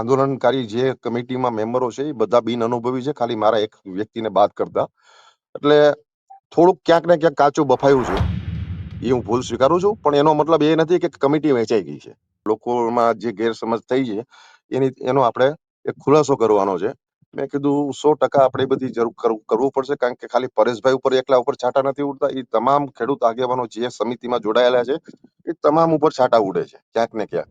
આંદોલનકારી જે કમિટીમાં મેમ્બરો છે, એ બધા બિન અનુભવી છે. ખાલી મારા એક વ્યક્તિને બાદ કરતા. એટલે થોડુંક ક્યાંક ને ક્યાંક કાચું બફાયું છે. એ હું ભૂલ સ્વીકારું છું. પણ એનો મતલબ એ નથી કે કમિટી વેચાઈ ગઈ છે. લોકોમાં જે ગેરસમજ થઈ છે, એની, એનો આપણે એક ખુલાસો કરવાનો છે. મેં કીધું સો ટકા આપણે બધી જરૂર કરવું પડશે. કારણ કે ખાલી પરેશભાઈ ઉપર એકલા ઉપર છાંટા નથી ઉડતા. એ તમામ ખેડૂત આગેવાનો જે સમિતિમાં જોડાયેલા છે, એ તમામ ઉપર છાંટા ઉડે છે. ક્યાંક ને ક્યાંક.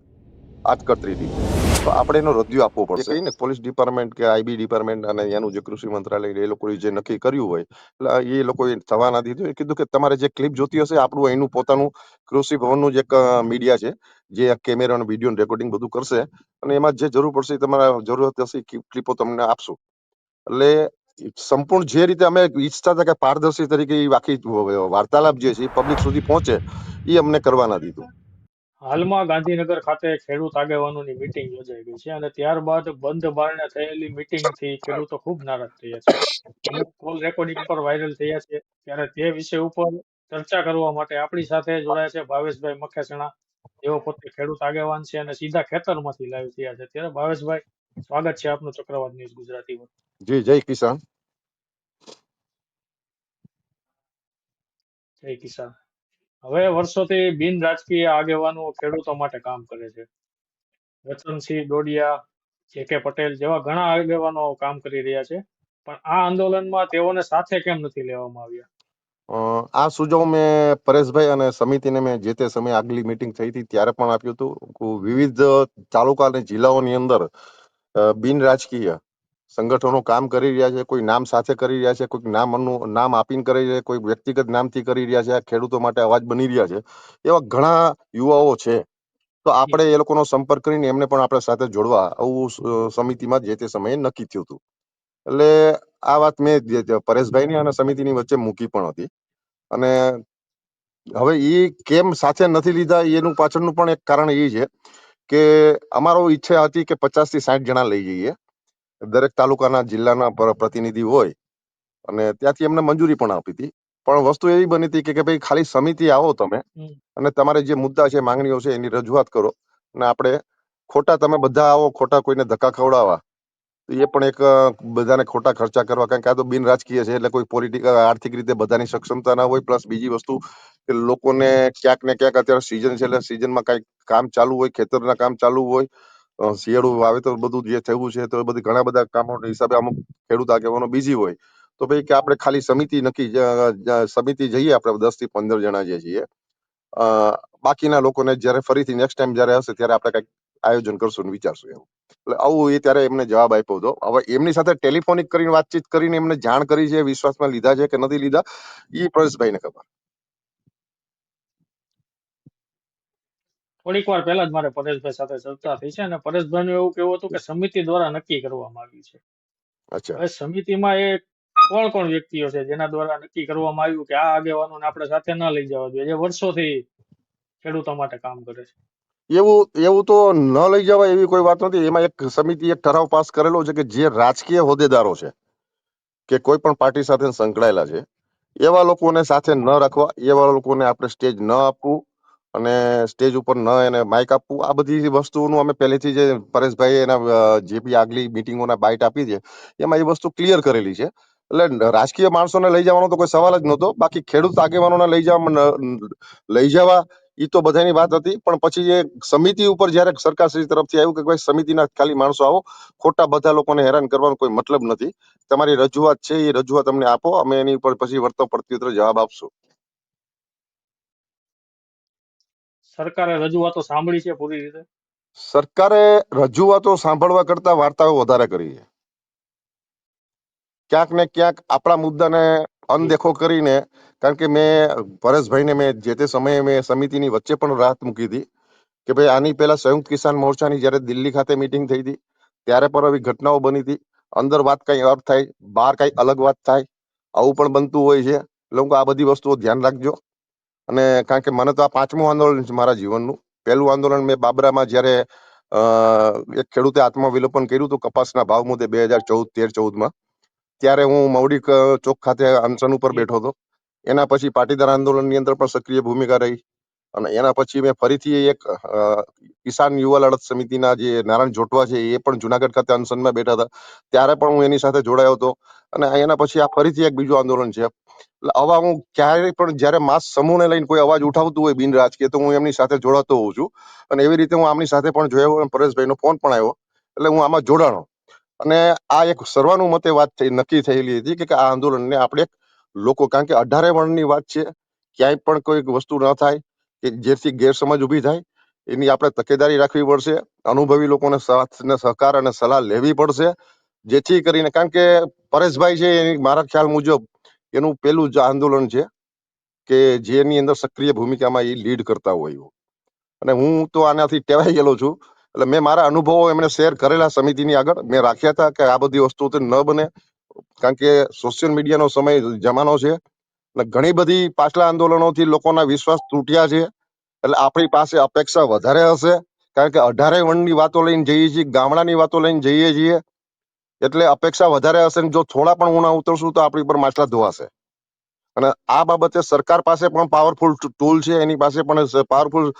આટકતરી રીતે. આપણે એનો રદિયો આપવો પડશે. કહીને પોલીસ ડિપાર્ટમેન્ટ કે આઈબી ડિપાર્ટમેન્ટ અને એનું જે કૃષિ મંત્રાલય એ લોકોએ જે નક્કી કર્યું હોય, એટલે એ લોકોએ થવા ના દીધું કીધું કે તમારે જે ક્લિપ જોતી હશે, આપણું એનું પોતાનું કૃષિ ભવનનું જે મીડિયા છે, જે કેમેરા અને વીડિયો રેકોર્ડિંગ બધું કરશે અને એમાં જે જરૂર પડશે તમારે જરૂરત હશે ક્લિપો તમને આપશું. એટલે સંપૂર્ણ જે રીતે અમે ઈચ્છતા હતા કે પારદર્શી તરીકે આખી વાર્તાલાપ જે છે એ પબ્લિક સુધી પહોંચે, એ અમને કરવા ના દીધું. હાલમાં ગાંધીનગર ખાતે ખેડૂત આગેવાનોની મીટિંગ યોજાઈ ગઈ છે અને ત્યારબાદ બંધ બારણે થયેલી મીટિંગથી ખેડૂતો ખૂબ નારાજ થયા છે. અમુક કોલ રેકોર્ડિંગ પર વાયરલ થયા છે. ત્યારે તે વિષય ઉપર ચર્ચા કરવા માટે આપણી સાથે જોડાયા છે ભાવેશભાઈ મખેસણા. જેઓ પોતે ખેડૂત આગેવાન છે અને સીધા ખેતરમાંથી લાઈવ થયા છે. ત્યારે ભાવેશભાઈ સ્વાગત છે આપનું ચક્રવાત ન્યૂઝ ગુજરાતીમાં જી જય કિસાન. જય કિસાન. હવે વર્ષોથી બિન રાજકીય આગેવાનો ખેડૂતો માટે કામ કરે છે. રતનસિંહ ડોડિયા જે કે પટેલ જેવા ઘણા આગેવાનો કામ કરી રહ્યા છે, પણ આ આંદોલનમાં તેઓને સાથે કેમ નથી લેવામાં આવ્યા? આ સુજાવ મેં પરેશભાઈ અને સમિતિને મેં જે તે સમયે આગલી મીટિંગ થઈ હતી ત્યારે પણ આપ્યું હતું. વિવિધ તાલુકા અને જિલ્લાઓની અંદર બિન રાજકીય સંગઠનો કામ કરી રહ્યા છે, કોઈ નામ સાથે કરી રહ્યા છે, કોઈક નામનું નામ આપીને કરી રહ્યા છે, કોઈ વ્યક્તિગત નામથી કરી રહ્યા છે ખેડૂતો માટે અવાજ બની રહ્યા છે. એવા ઘણા યુવાઓ છે. તો આપણે એ લોકોનો સંપર્ક કરીને એમને પણ આપણે સાથે જોડવા આવું સમિતિમાં જે તે સમયે નક્કી થયું હતું. એટલે આ વાત મેં પરેશભાઈની અને સમિતિની વચ્ચે મૂકી પણ હતી. અને હવે એ કેમ સાથે નથી લીધા એનું પાછળનું પણ એક કારણ એ છે કે અમારો ઈચ્છા હતી કે પચાસથી સાઠ જણા લઈ જઈએ. દરેક તાલુકાના જિલ્લાના પ્રતિનિધિ હોય અને ત્યાંથી એમને મંજૂરી પણ આપી હતી. પણ વસ્તુ એવી બની હતી કે ભાઈ ખાલી સમિતિ આવો તમે અને તમારે જે મુદ્દા છે માંગણીઓ છે એની રજૂઆત કરો અને આપણે ખોટા તમે બધા આવો ખોટા કોઈને ધક્કા ખવડાવવા તો એ પણ એક બધાને ખોટા ખર્ચા કરવા કારણ કે આ તો બિન રાજકીય છે એટલે કોઈ પોલિટિકલ આર્થિક રીતે બધાની સક્ષમતા ના હોય પ્લસ બીજી વસ્તુ કે લોકોને ક્યાંક ને ક્યાંક અત્યારે સિઝન છે એટલે સિઝનમાં કઈ કામ ચાલુ હોય ખેતરના કામ ચાલુ હોય શિયાળુ વાવેતર બધું જે થયું છે, તો એ બધી ઘણા બધા કામોના હિસાબે અમુક ખેડૂત આગેવાનો બીજી હોય. તો ભાઈ કે આપણે ખાલી સમિતિ નક્કી સમિતિ જઈએ આપણે દસથી પંદર જણા જે છીએ. બાકીના લોકોને જ્યારે ફરીથી નેક્સ્ટ ટાઈમ જ્યારે હશે ત્યારે આપણે કંઈક આયોજન કરશું ને વિચારશું એવું. એટલે આવું એ ત્યારે એમને જવાબ આપ્યો હતો. હવે એમની સાથે ટેલિફોનિક કરીને વાતચીત કરીને એમને જાણ કરી છે, વિશ્વાસમાં લીધા છે કે નથી લીધા એ પરેશભાઈને ખબર. થોડીક વાર પહેલા જ મારે પરેશભાઈ સાથે ચર્ચા થઈ છે અને પરેશભાઈનું એવું કેવું હતું કે સમિતિ દ્વારા નક્કી કરવામાં આવ્યું છે. અચ્છા. સમિતિમાં એ કોણ કોણ વ્યક્તિઓ છે જેના દ્વારા નક્કી કરવામાં આવ્યું કે આ આગેવાનોને આપણે સાથે ન લઈ જવા જોઈએ? જે વર્ષોથી ખેડૂતો માટે કામ કરે છે. એવું એવું તો ન લઈ જવાય એવી કોઈ વાત નથી. એમાં એક સમિતિ એક ઠરાવ પાસ કરેલો છે કે જે રાજકીય હોદ્દેદારો છે કે કોઈ પણ પાર્ટી સાથે સંકળાયેલા છે એવા લોકોને સાથે ન રાખવા એવા લોકોને આપણે સ્ટેજ ન આપવું અને સ્ટેજ ઉપર ન એને માઇક આપવું. આ બધી વસ્તુનું અમે પહેલેથી જે પરેશભાઈ એના જે બી આગલી મિટિંગોના બાઇટ આપી છે, એમાં એ વસ્તુ ક્લિયર કરેલી છે. એટલે રાજકીય માણસોને લઈ જવાનો તો કોઈ સવાલ જ નહોતો. બાકી ખેડૂત આગેવાનોને લઈ જવા લઈ જવા એ તો બધાની વાત હતી. પણ પછી એ સમિતિ ઉપર જ્યારે સરકારશ્રી તરફથી આવ્યું કે ભાઈ સમિતિના ખાલી માણસો આવો, ખોટા બધા લોકોને હેરાન કરવાનો કોઈ મતલબ નથી. તમારી રજૂઆત છે, એ રજૂઆત અમને આપો. અમે એની ઉપર પછી વર્તવ પ્રત્યુત્તર જવાબ આપશું. સરકારે રજૂઆતો સાંભળી છે પૂરી રીતે? સરકારે રજૂઆતો સાંભળવા કરતા વાર્તાઓ વધારે કરી છે. ક્યાંક ને ક્યાંક આપણા મુદ્દાને અનદેખો કરીને, કારણ કે મેં, પરેશભાઈને મેં જે તે સમયે મેં સમિતિની વચ્ચે પણ રાહત મૂકી હતી, કે ભાઈ આની પહેલા સંયુક્ત કિસાન મોરચાની જ્યારે દિલ્હી ખાતે મિટિંગ થઈ હતી, ત્યારે પણ આવી ઘટનાઓ બની હતી. અંદર વાત કઈ અર્થ થાય, બહાર કઈ અલગ વાત થાય, આવું પણ બનતું હોય છે. એટલે હું આ બધી વસ્તુઓ ધ્યાન રાખજો. અને કારણ કે મને તો આ પાંચમું આંદોલન છે મારા જીવનનું. પહેલું આંદોલન મેં બાબરામાં જ્યારે એક ખેડૂતે આત્મવિલોપન કર્યું હતું કપાસના ભાવ મુદ્દે બે હજાર ચૌદ, તેર ચૌદમાં. ત્યારે હું મૌડી ચોક ખાતે અનશન ઉપર બેઠો હતો. એના પછી પાટીદાર આંદોલનની અંદર પણ સક્રિય ભૂમિકા રહી. અને એના પછી મેં ફરીથી એક કિસાન યુવા લડત સમિતિના જે નારાયણ જોટવા છે એ પણ જુનાગઢ ખાતે અનશનમાં બેઠા હતા. ત્યારે પણ હું એની સાથે જોડાયો હતો. અને એના પછી આ ફરીથી એક બીજું આંદોલન છે. આવા હું ક્યારેય પણ જ્યારે માસ સમૂહને લઈને કોઈ અવાજ ઉઠાવતું હોય બિન રાજકીય, તો હું એમની સાથે જોડાતો હોઉં છું. અને એવી રીતે હું આમની સાથે પણ જોયો પરેશભાઈ પરેશભાઈનો ફોન પણ આવ્યો. એટલે હું આમાં જોડાણો. અને આ એક સર્વાનુમતે વાત થઈ, નક્કી થયેલી હતી કે આ આંદોલનને આપણે લોકો, કારણ કે અઢારે વર્ણની વાત છે, ક્યાંય પણ કોઈ વસ્તુ ન થાય, કે જેથી ગેરસમજ ઊભી થાય, એની આપણે તકેદારી રાખવી પડશે, અનુભવી લોકોને સાથને સહકાર અને સલાહ લેવી પડશે, જેથી કરીને, કારણ કે પરેશભાઈ છે એની મારા ખ્યાલ મુજબ એનું પહેલું જ આંદોલન છે કે જેની અંદર સક્રિય ભૂમિકામાં એ લીડ કરતા હોય. અને હું તો આનાથી ટેવાઈ ગયેલો છું. એટલે મેં મારા અનુભવો એમને શેર કરેલા સમિતિની આગળ. મેં રાખ્યા હતા કે આ બધી વસ્તુઓ તો ન બને. કારણ કે સોશિયલ મીડિયાનો સમય જમાનો છે. અને ઘણી બધી પાછલા આંદોલનોથી લોકોના વિશ્વાસ તૂટ્યા છે. એટલે આપણી પાસે અપેક્ષા વધારે હશે. કારણ કે અઢારે વણની વાતો લઈને જઈએ છીએ, ગામડાની વાતો લઈને જઈએ છીએ. એટલે અપેક્ષા વધારે હશે ને જો થોડા પણ ઉણા ઉતરશું તો આપણી પર માછલા ધોવાશે. અને આ બાબતે સરકાર પાસે પણ પાવરફુલ ટૂલ છે, એની પાસે પણ પાવરફુલ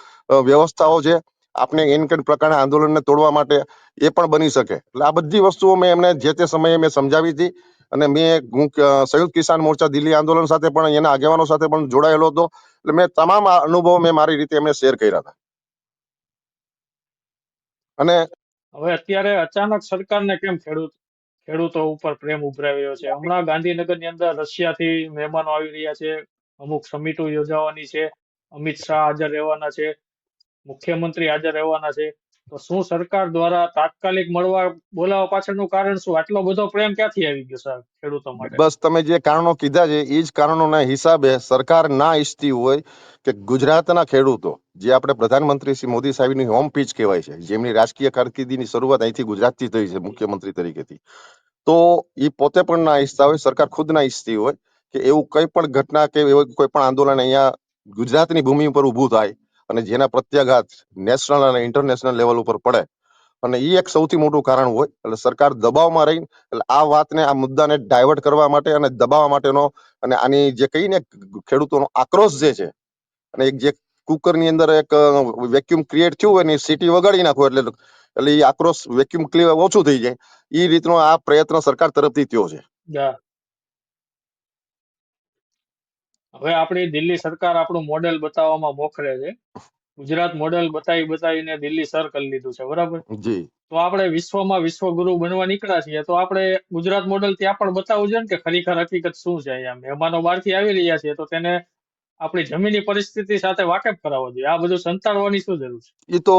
વ્યવસ્થાઓ છે. આપણે એન કઈ પ્રકારના આંદોલનને તોડવા માટે એ પણ બની શકે. એટલે આ બધી વસ્તુઓ મેં એમને જે તે સમયે મેં સમજાવી હતી અને મેં હું સંયુક્ત કિસાન મોરચા દિલ્હી આંદોલન સાથે પણ એના આગેવાનો સાથે પણ જોડાયેલો હતો. એટલે મેં તમામ અનુભવો મેં મારી રીતે એમને શેર કર્યા હતા. અને હવે અત્યારે અચાનક સરકારને કેમ ખેડૂત ખેડૂતો ઉપર પ્રેમ ઉભરાવ્યો છે. હમણાં ગાંધીનગરની અંદર રશિયાથી મહેમાનો આવી રહ્યા છે. અમુક સમિટો યોજાવાની છે. અમિત શાહ હાજર રહેવાના છે. મુખ્યમંત્રી હાજર રહેવાના છે. તો શું સરકાર દ્વારા તાત્કાલિક મળવા બોલાવવા પાછળનું કારણ શું? આટલો બધો પ્રેમ ક્યાંથી આવી ગયો સર ખેડૂતો માટે? બસ તમે જે કારણો કીધા છે, એ જ કારણોના હિસાબે સરકાર ના ઈચ્છતી હોય કે ગુજરાતના ખેડૂતો, જે આપણે પ્રધાનમંત્રી શ્રી મોદી સાહેબની હોમ પીચ કહેવાય છે, જેમની રાજકીય કારકિર્દીની શરૂઆત અહીંથી ગુજરાતથી થઈ છે, મુખ્યમંત્રી તરીકેથી. તો એ પોતે પણ ના ઈચ્છતા હોય, સરકાર ખુદ ના ઈચ્છતી હોય કે એવું કઈ પણ ઘટના કે એવું કોઈ પણ આંદોલન અહીંયા ગુજરાતની ભૂમિ ઉપર ઊભું થાય અને જેના પ્રત્યાઘાત નેશનલ અને ઇન્ટરનેશનલ લેવલ ઉપર પડે. અને એ એક સૌથી મોટું કારણ હોય, એટલે સરકાર દબાવમાં રહી એટલે આ વાતને, આ મુદ્દાને ડાયવર્ટ કરવા માટે અને દબાવવા માટેનો અને આની જે કહીને ખેડૂતોનો આક્રોશ જે છે, અને એક જે કુકરની અંદર એક વેક્યુમ ક્રિએટ થયું હોય ને સીટી વગાડી નાખો એટલે એટલે એ આક્રોશ વેક્યુમ ક્લિયર ઓછું થઈ જાય. એ રીતનો આ પ્રયત્ન સરકાર તરફથી થયો છે. હવે આપણી દિલ્હી સરકાર આપણું મોડેલ બતાવવામાં મોખરે છે. ગુજરાત મોડેલ બતાવી બતાવીને દિલ્હી સર કરી લીધું છે બરાબર? જી. તો આપણે વિશ્વમાં વિશ્વગુરુ બનવા નીકળ્યા છીએ તો આપણે ગુજરાત મોડેલ ત્યાં પણ બતાવવું જોઈએ ને કે ખરેખર હકીકત શું છે અહીંયા? મહેમાનો બહારથી આવી રહ્યા છે તો તેને આપણી જમીનની પરિસ્થિતિ સાથે વાકેફ કરાવવો જોઈએ. આ બધું સંતાડવાની શું જરૂર છે? એ તો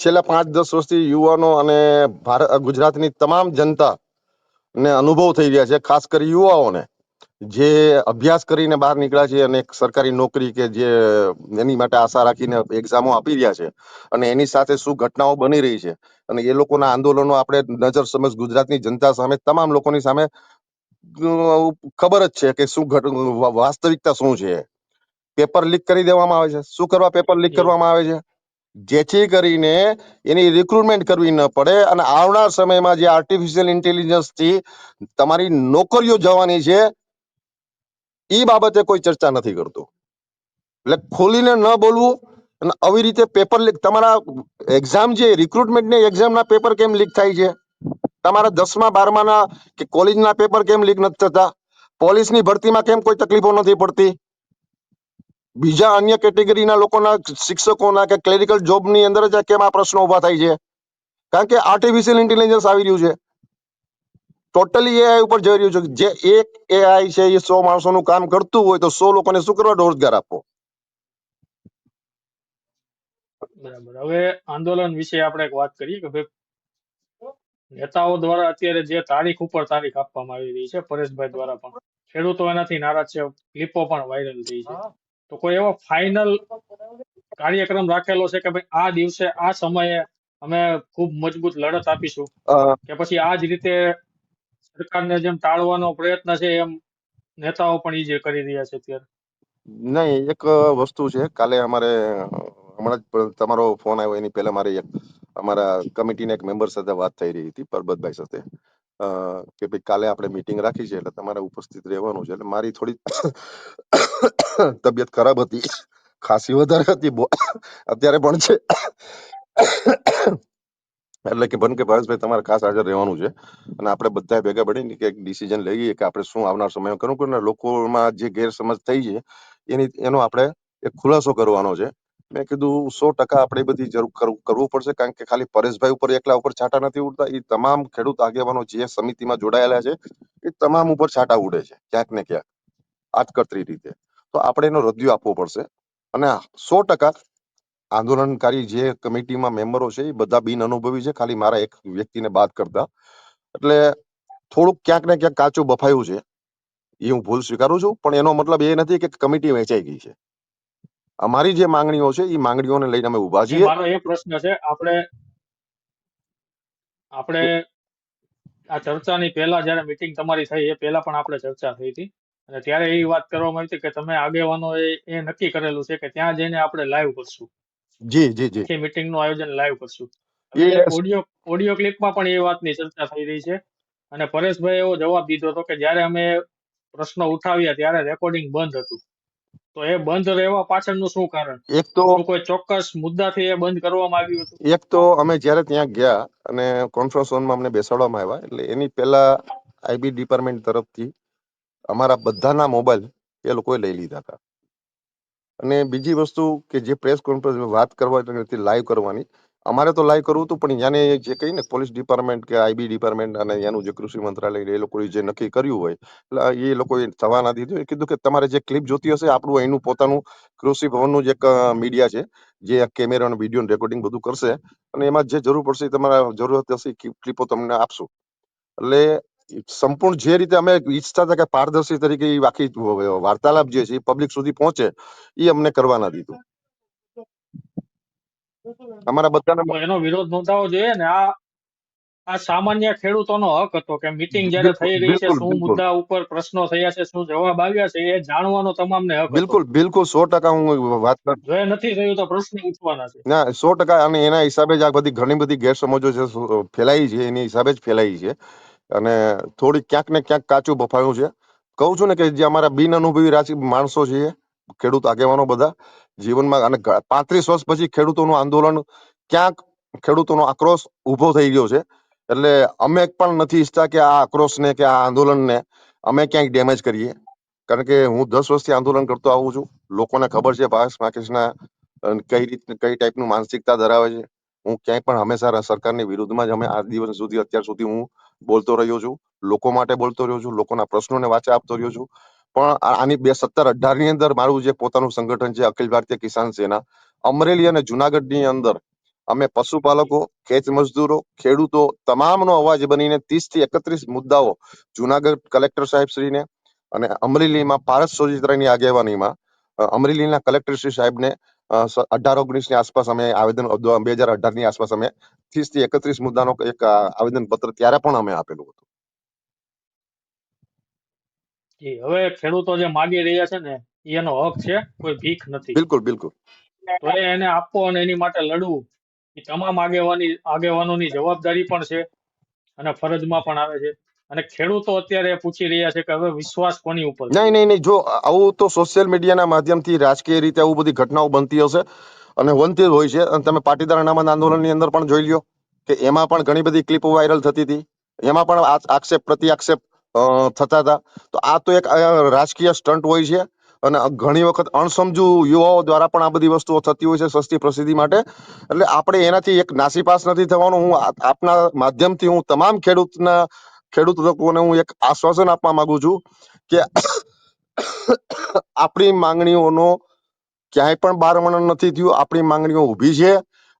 છેલ્લા પાંચ દસ વર્ષથી યુવાનો અને ભારત ગુજરાતની તમામ જનતા ને અનુભવ થઈ રહ્યા છે ખાસ કરી યુવાઓને. જે અભ્યાસ કરીને બહાર નીકળ્યા છે અને એક સરકારી નોકરી કે જે એની માટે આશા રાખીને એક્ઝામો આપી રહ્યા છે અને એની સાથે શું ઘટનાઓ બની રહી છે અને એ લોકોના આંદોલનો આપણે નજર સમજ ગુજરાતની જનતા સામે તમામ લોકોની સામે ખબર જ છે કે શું ઘટ વાસ્તવિકતા શું છે. પેપર લીક કરી દેવામાં આવે છે. શું કરવા પેપર લીક કરવામાં આવે છે? જેથી કરીને એની રિક્રુટમેન્ટ કરવી ન પડે અને આવનાર સમયમાં જે આર્ટિફિશિયલ ઇન્ટેલિજન્સથી તમારી નોકરીઓ જવાની છે એ બાબતે કોઈ ચર્ચા નથી કરતું. એટલે ખોલીને ન બોલવું અને આવી રીતે પેપર લીક તમારા એક્ઝામ જે રિક્રુટમેન્ટની એક્ઝામના પેપર કેમ લીક થાય છે? તમારા દસમા, બારમાના કે કોલેજના પેપર કેમ લીક નથી થતા? પોલીસની ભરતીમાં કેમ કોઈ તકલીફો નથી પડતી? બીજા અન્ય કેટેગરીના લોકોના શિક્ષકોના કે ક્લેરિકલ જોબની અંદર જ કેમ આ પ્રશ્નો ઊભા થાય છે? કારણ કે આર્ટિફિશિયલ ઇન્ટેલિજન્સ આવી રહ્યું છે. ટોટલી એઆઈ ઉપર જઈ રહ્યું છે જે એક એઆઈ છે એ સો માણસોનું કામ કરતું હોય તો સો લોકોને શું કરવા રોજગાર આપવો? બરાબર. હવે આંદોલન વિશે આપણે એક વાત કરીએ કે ભાઈ, નેતાઓ દ્વારા અત્યારે જે તારીખ ઉપર તારીખ આપવામાં આવી રહી છે, પરેશભાઈ દ્વારા પણ. ખેડૂતો એનાથી નારાજ છે, ક્લિપો પણ વાયરલ થઈ છે. તો કોઈ એવો ફાઇનલ કાર્યક્રમ રાખેલો છે કે ભાઈ આ દિવસે આ સમયે અમે ખૂબ મજબૂત લડત આપીશું? કે પછી આ જ રીતે સરકારને જેમ ટાળવાનો પ્રયત્ન છે એમ નેતાઓ પણ ઈ જે કરી રહ્યા છે અત્યારે? નહીં એક વસ્તુ છે. કાલે અમારે હમણાં જ તમારો ફોન આવ્યો એની પહેલા મારે એક અમારા કમિટીના એક મેમ્બર સાથે વાત થઈ રહી હતી પરબતભાઈ સાથે. કે ભાઈ કાલે આપણે મીટિંગ રાખી છે એટલે તમારે ઉપસ્થિત રહેવાનું છે. એટલે મારી થોડી તબિયત ખરાબ હતી. ખાસી વધારે હતી. અત્યારે પણ છે. એટલે કે બન કે ભાવેશભાઈ તમારે ખાસ હાજર રહેવાનું છે. અને આપણે બધા ભેગા પડીને કે એક ડિસિઝન લઈએ કે આપણે શું આવનાર સમયમાં કરવું. કે લોકોમાં જે ગેરસમજ થઈ છે, એની, એનો આપણે એક ખુલાસો કરવાનો છે. મેં કીધું સો ટકા આપણે બધી જરૂર કરવું પડશે કારણ કે ખાલી પરેશભાઈ ઉપર એકલા ઉપર છાંટા નથી ઉડતા. એ તમામ ખેડૂત આગેવાનો જે સમિતિમાં જોડાયેલા છે, એ તમામ ઉપર છાંટા ઉડે છે, ક્યાંક ને ક્યાંક. આટકતરી રીતે. તો આપણે એનો રદિયો આપવો પડશે. અને સો ટકા આંદોલનકારી જે કમિટીમાં મેમ્બરો છે, એ બધા બિન અનુભવી છે. ખાલી મારા એક વ્યક્તિને બાદ કરતા. એટલે થોડુંક ક્યાંક ને ક્યાંક કાચું બફાયું છે. એ હું ભૂલ સ્વીકારું છું. પણ એનો મતલબ એ નથી કે કમિટી વેચાઈ ગઈ છે. અમારી જે માંગણીઓ છે એ માંગણીઓને લઈને અમે ઊભા છીએ. મારો એ પ્રશ્ન છે આપણે આપણે આ ચર્ચાની પહેલા જયારે મીટિંગ તમારી થઈ એ પહેલા પણ આપણે ચર્ચા થઈ હતી. અને ત્યારે એ વાત કરવામાં આવી હતી કે તમે આગેવાનો એ નક્કી કરેલું છે કે ત્યાં જઈને આપણે લાઈવ કરશું. જી જી જી. મીટિંગનું આયોજન લાઈવ કરશું. ઓડિયો ઓડિયો ક્લિપમાં પણ એ વાતની ચર્ચા થઈ રહી છે. અને પરેશભાઈ એવો જવાબ દીધો હતો કે જ્યારે અમે પ્રશ્નો ઉઠાવ્યા ત્યારે રેકોર્ડિંગ બંધ હતું. તો એ બંધ રહેવા પાછળનું શું કારણ? એક તો કોઈ ચોક્કસ મુદ્દાથી એ બંધ કરવામાં આવ્યું હતું? એક તો અમે જ્યારે ત્યાં ગયા અને કોન્ફરન્સ હોલમાં અમને બેસાડવામાં આવ્યા એટલે એની પહેલા આઈબી ડિપાર્ટમેન્ટ તરફથી અમારા બધાના મોબાઈલ એ લોકોએ લઈ લીધા હતા. અને બીજી વસ્તુ કે જે પ્રેસ કોન્ફરન્સ વાત કરવા હતી લાઈવ કરવાની અમારે તો લાઈવ કરવું હતું, પણ યાને જે કહીને પોલીસ ડિપાર્ટમેન્ટ કે આઈબી ડિપાર્ટમેન્ટ અને એનું જે કૃષિ મંત્રાલય એ લોકોએ જે નક્કી કર્યું હોય, એટલે એ લોકોએ થવા ના દીધું. એ કીધું કે તમારે જે ક્લિપ જોતી હશે, આપણું એનું પોતાનું કૃષિ ભવનનું જે મીડિયા છે, જે કેમેરા અને વીડિયો રેકોર્ડિંગ બધું કરશે, અને એમાં જે જરૂર પડશે તમારા જરૂરત હશે ક્લિપો તમને આપશું. એટલે સંપૂર્ણ જે રીતે અમે ઈચ્છતા હતા કે પારદર્શી તરીકે આખી વાર્તાલાપ જે છે એ પબ્લિક સુધી પહોંચે, એ અમને કરવા ના દીધું. અમારા બધાને એનો વિરોધ નોંધાવો જોઈએ ને. આ આ સામાન્ય ખેડૂતોનો હક હતો કે મીટિંગ જયારે થઈ રહી છે શું મુદ્દા ઉપર પ્રશ્નો થયા છે શું જવાબ આવ્યા છે એ જાણવાનો તમામને હક બિલકુલ બિલકુલ સો ટકા હું વાત કર જો નથી થયું તો પ્રશ્ન ઉઠવાના છે. ના સો ટકા અને એના હિસાબે જ આ બધી ઘણી બધી ગેરસમજો છે ફેલાઈ છે એની હિસાબે જ ફેલાઈ છે. અને થોડી ક્યાંક ને ક્યાંક કાચું બફાયું છે. કહું છું ને કે જે અમારા બિન અનુભવી રાજી માણસો છે ખેડૂત આગેવાનો બધા જીવનમાં અને પાંત્રીસ વર્ષ પછી ખેડૂતોનું આંદોલન ક્યાંક ખેડૂતોનો આક્રોશ ઊભો થઈ ગયો છે. એટલે અમે પણ નથી ઈચ્છતા કે આ આક્રોશને કે આ આંદોલનને અમે ક્યાંક ડેમેજ કરીએ. કારણ કે હું દસ વર્ષથી આંદોલન કરતો આવું છું. લોકોને ખબર છે ભાવેશ માકેશના કઈ રીત કઈ ટાઈપનું માનસિકતા ધરાવે છે. હું ક્યાંય પણ હંમેશા સરકારની વિરુદ્ધમાં જ અમે આ દિવસ સુધી, અત્યાર સુધી હું બોલતો રહ્યો છું. લોકો માટે બોલતો રહ્યો છું. લોકોના પ્રશ્નોને વાચા આપતો રહ્યો છું. પણ આની બે સત્તર અઢારની અંદર મારું જે પોતાનું સંગઠન છે, અખિલ ભારતીય કિસાન સેના, અમરેલી અને જુનાગઢની અંદર અમે પશુપાલકો, ખેત મજદૂરો, ખેડૂતો તમામનો અવાજ બનીને ત્રીસથી એકત્રીસ મુદ્દાઓ જુનાગઢ કલેક્ટર સાહેબ શ્રીને અને અમરેલીમાં પારસ સોજિત્રાની આગેવાનીમાં અમરેલીના કલેક્ટર શ્રી સાહેબને અઢાર ઓગણીસની આસપાસ અમે આવેદન બે હજાર અઢારની આસપાસ અમે ત્રીસથી એકત્રીસ મુદ્દાનો એક આવેદન પત્ર ત્યારે પણ અમે આપેલું હતું. જી, હવે ખેડૂતો જે માગી રહ્યા છે ને એનો હક છે કોઈ ભીખ નથી. બિલકુલ બિલકુલ. તો એને આપવો અને એની માટે લડવું. એ તમામ આગેવાની આગેવાનોની જવાબદારી પણ છે અને ફરજમાં પણ આવે છે. અને ખેડૂતો અત્યારે પૂછી રહ્યા છે કે હવે વિશ્વાસ કોની ઉપર નહીં નહીં નહીં જો આવું તો સોશિયલ મીડિયાના માધ્યમથી રાજકીય રીતે આવું બધી ઘટનાઓ બનતી હશે અને બનતી હોય છે. અને તમે પાટીદાર અનામત આંદોલનની અંદર પણ જોઈ લ્યો કે એમાં પણ ઘણી બધી ક્લિપો વાયરલ થતી હતી. એમાં પણ આક્ષેપ પ્રતિ આક્ષેપ થતા હતા. તો આ તો એક રાજકીય સ્ટન્ટ હોય છે અને ઘણી વખત અણસમજુ યુવાઓ દ્વારા પણ આ બધી વસ્તુઓ થતી હોય છે સસ્તી પ્રસિદ્ધિ માટે. એટલે આપણે એનાથી એક નાસીપાસ નથી થવાનું. હું આપના માધ્યમથી હું તમામ ખેડૂતના, ખેડૂત લોકોને હું એક આશ્વાસન આપવા માંગુ છું કે આપણી માંગણીઓનો ક્યાંય પણ બારમણ નથી થયું. આપણી માંગણીઓ ઊભી છે.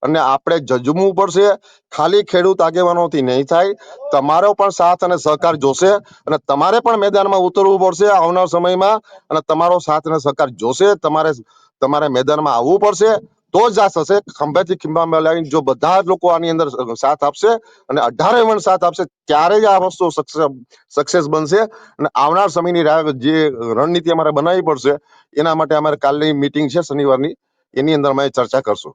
અને આપણે જજમવું પડશે. ખાલી ખેડૂત આગેવાનોથી નહીં થાય. તમારો પણ સાથ અને સહકાર જોશે અને તમારે પણ મેદાનમાં ઉતરવું પડશે આવનાર સમયમાં અને તમારો સાથ અને સહકાર જોશે. તમારે તમારે મેદાનમાં આવવું પડશે. તો જ આ થશે. ખંભેથી ખીંભા મેળવીને જો બધા જ લોકો આની અંદર સાથ આપશે અને અઢારે વન સાથ આપશે, ત્યારે જ આ વસ્તુ સક્સેસ બનશે. અને આવનાર સમયની જે રણનીતિ અમારે બનાવવી પડશે, એના માટે અમારે કાલની મીટિંગ છે શનિવારની. એની અંદર અમે ચર્ચા કરશું.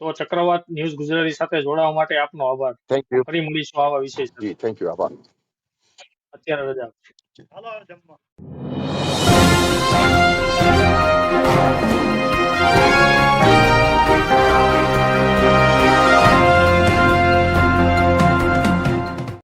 તો ચક્રવાત ન્યૂઝ ગુજરાતી સાથે જોડાવા માટે આપનો આભાર. થેન્ક યુ ફરી મળીશું આવા વિશે સાથે. જી થેન્ક યુ આભાર. અત્યારે રજા હાલો જમવા.